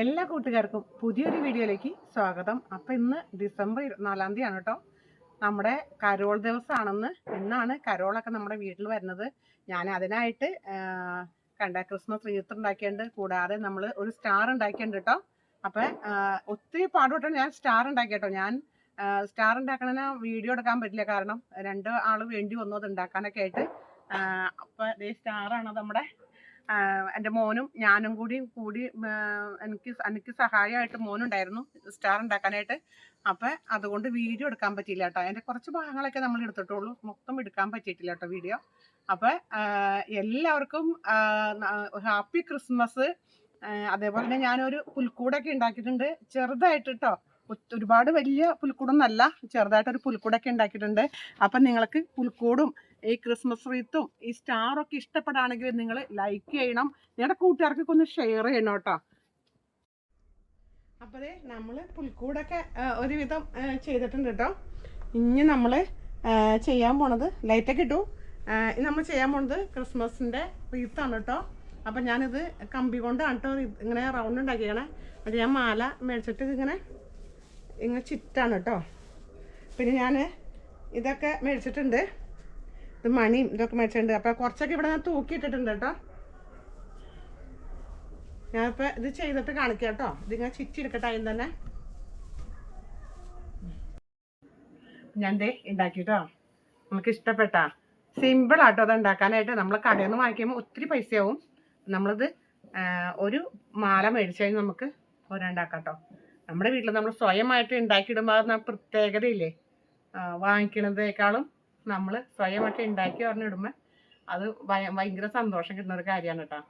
എല്ലാ കൂട്ടുകാർക്കും പുതിയൊരു വീഡിയോയിലേക്ക് സ്വാഗതം. അപ്പം ഇന്ന് ഡിസംബർ ഇരുപത്തിനാലാം തീയതി ആണ് കേട്ടോ. നമ്മുടെ കരോൾ ദിവസമാണെന്ന് ഇന്നാണ് കരോളൊക്കെ നമ്മുടെ വീട്ടിൽ വരുന്നത്. ഞാൻ അതിനായിട്ട് കണ്ട ക്രിസ്മസ് റീത്ത് ഉണ്ടാക്കിയിട്ടുണ്ട്. കൂടാതെ നമ്മൾ ഒരു സ്റ്റാർ ഉണ്ടാക്കിയിട്ടുണ്ട് കേട്ടോ. അപ്പം ഒത്തിരി പാടുപെട്ടാണ് ഞാൻ സ്റ്റാർ ഉണ്ടാക്കി കേട്ടോ. ഞാൻ സ്റ്റാർ ഉണ്ടാക്കണതിന് വീഡിയോ എടുക്കാൻ പറ്റില്ല. കാരണം രണ്ട് ആൾ വേണ്ടി വന്നു അത് ഉണ്ടാക്കാനൊക്കെ ആയിട്ട്. അപ്പം സ്റ്റാറാണ് നമ്മുടെ എന്റെ മോനും ഞാനും കൂടി കൂടി എനിക്ക് എനിക്ക് സഹായമായിട്ട് മോനുണ്ടായിരുന്നു സ്റ്റാർ ഉണ്ടാക്കാനായിട്ട്. അപ്പം അതുകൊണ്ട് വീഡിയോ എടുക്കാൻ പറ്റിയില്ല കേട്ടോ. അതിന്റെ കുറച്ച് ഭാഗങ്ങളൊക്കെ നമ്മൾ എടുത്തിട്ടുള്ളൂ. മൊത്തം എടുക്കാൻ പറ്റിയിട്ടില്ല കേട്ടോ വീഡിയോ. അപ്പം എല്ലാവർക്കും ഹാപ്പി ക്രിസ്മസ്. അതേപോലെ തന്നെ ഞാനൊരു പുൽക്കൂടൊക്കെ ഉണ്ടാക്കിയിട്ടുണ്ട്. ചെറുതായിട്ട് കേട്ടോ. ഒരുപാട് വലിയ പുൽക്കൂടൊന്നല്ല. ചെറുതായിട്ടൊരു പുൽക്കൂടൊക്കെ ഉണ്ടാക്കിയിട്ടുണ്ട്. അപ്പം നിങ്ങൾക്ക് പുൽക്കൂടും ഈ ക്രിസ്മസ് റീത്തും ഈ സ്റ്റാറൊക്കെ ഇഷ്ടപ്പെടുകയാണെങ്കിൽ നിങ്ങൾ ലൈക്ക് ചെയ്യണം. നിങ്ങളുടെ കൂട്ടുകാർക്കൊക്കെ ഒന്ന് ഷെയർ ചെയ്യണം കേട്ടോ. അപ്പോൾ നമ്മൾ പുൽക്കൂടൊക്കെ ഒരുവിധം ചെയ്തിട്ടുണ്ട് കേട്ടോ. ഇനി നമ്മൾ ചെയ്യാൻ പോണത് ലൈറ്റൊക്കെ ഇട്ടു. നമ്മൾ ചെയ്യാൻ പോണത് ക്രിസ്മസിന്റെ റീത്താണ് കേട്ടോ. അപ്പം ഞാനിത് കമ്പി കൊണ്ടാണ് കേട്ടോ ഇങ്ങനെ റൗണ്ട് ഉണ്ടാക്കിയാണ് എന്നിട്ട് ഞാൻ മാല മേടിച്ചിട്ട് ഇങ്ങനെ ഇങ്ങനെ ചിറ്റാണ് കേട്ടോ. പിന്നെ ഞാൻ ഇതൊക്കെ മേടിച്ചിട്ടുണ്ട്. ഇത് മണിയും ഇതൊക്കെ മേടിച്ചിട്ടുണ്ട് അപ്പോൾ കുറച്ചൊക്കെ ഇവിടെ ഞാൻ തൂക്കിയിട്ടിട്ടുണ്ട് കേട്ടോ. ഞാനിപ്പോൾ ഇത് ചെയ്തിട്ട് കാണിക്കാം കേട്ടോ. ഇതിങ്ങനെ ചിറ്റിയെടുക്കട്ടെ അതിന് തന്നെ. ഞാൻ ദേ ഉണ്ടാക്കിട്ടോ നമുക്ക് ഇഷ്ടപ്പെട്ട. സിമ്പിൾ ആട്ടോ അത് ഉണ്ടാക്കാനായിട്ട്. നമ്മൾ കടയിൽ നിന്ന് വാങ്ങിക്കുമ്പോൾ ഒത്തിരി പൈസയാവും. നമ്മളിത് ഒരു മാല മേടിച്ചു കഴിഞ്ഞാൽ നമുക്ക് ഒരെണ്ണാക്കാം കേട്ടോ. നമ്മുടെ വീട്ടിൽ നമ്മൾ സ്വയമായിട്ട് ഉണ്ടാക്കിയിടുമ്പോൾ പ്രത്യേകതയില്ലേ? വാങ്ങിക്കണതേക്കാളും നമ്മൾ സ്വയമായിട്ട് ഉണ്ടാക്കി പറഞ്ഞിടുമ്പോൾ അത് ഭയ- ഭയങ്കര സന്തോഷം കിട്ടുന്ന ഒരു കാര്യമാണ് കേട്ടോ